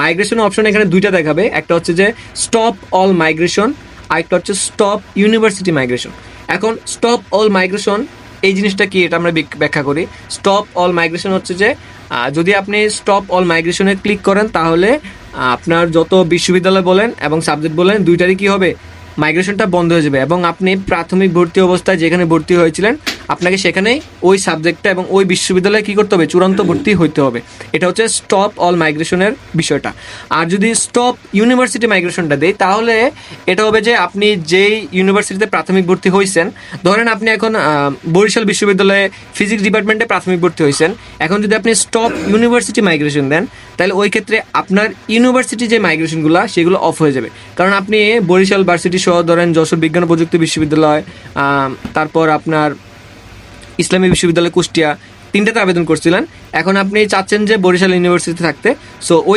Migration option এখানে দুইটা দেখাবে। একটা হচ্ছে যে স্টপ অল মাইগ্রেশন আরেকটা হচ্ছে স্টপ ইউনিভার্সিটি মাইগ্রেশন এখন স্টপ অল মাইগ্রেশন এই জিনিসটা কি এটা আমরা ব্যাখ্যা করি। স্টপ অল মাইগ্রেশন হচ্ছে যে যদি আপনি স্টপ অল মাইগ্রেশনে ক্লিক করেন, তাহলে আপনার যত বিশ্ববিদ্যালয় বলেন এবং সাবজেক্ট বলেন, দুইটারই কি হবে? মাইগ্রেশনটা বন্ধ হয়ে যাবে। এবং আপনি প্রাথমিক ভর্তি অবস্থায় যেখানে ভর্তি হয়েছিলেন আপনাকে সেখানেই ওই সাবজেক্টটা এবং ওই বিশ্ববিদ্যালয়ে কি করতে হবে? চূড়ান্ত ভর্তি হইতে হবে। এটা হচ্ছে স্টপ অল মাইগ্রেশনের বিষয়টা। আর যদি স্টপ ইউনিভার্সিটি মাইগ্রেশনটা দেয় তাহলে এটা হবে যে আপনি যেই ইউনিভার্সিটিতে প্রাথমিক ভর্তি হয়েছেন ধরেন আপনি এখন বরিশাল বিশ্ববিদ্যালয়ে ফিজিক্স ডিপার্টমেন্টে প্রাথমিক ভর্তি হয়েছেন এখন যদি আপনি স্টপ ইউনিভার্সিটি মাইগ্রেশন দেন, তাহলে ওই ক্ষেত্রে আপনার ইউনিভার্সিটি যে মাইগ্রেশনগুলো সেগুলো অফ হয়ে যাবে। কারণ আপনি বরিশাল ভার্সিটি সহ ধরেন যশোর বিজ্ঞান প্রযুক্তি বিশ্ববিদ্যালয় তারপর আপনার ইসলামী বিশ্ববিদ্যালয় কুষ্টিয়া তিনটাতে আবেদন করছিলেন। এখন আপনি চাচ্ছেন যে বরিশাল ইউনিভার্সিটিতে থাকতে। সো ওই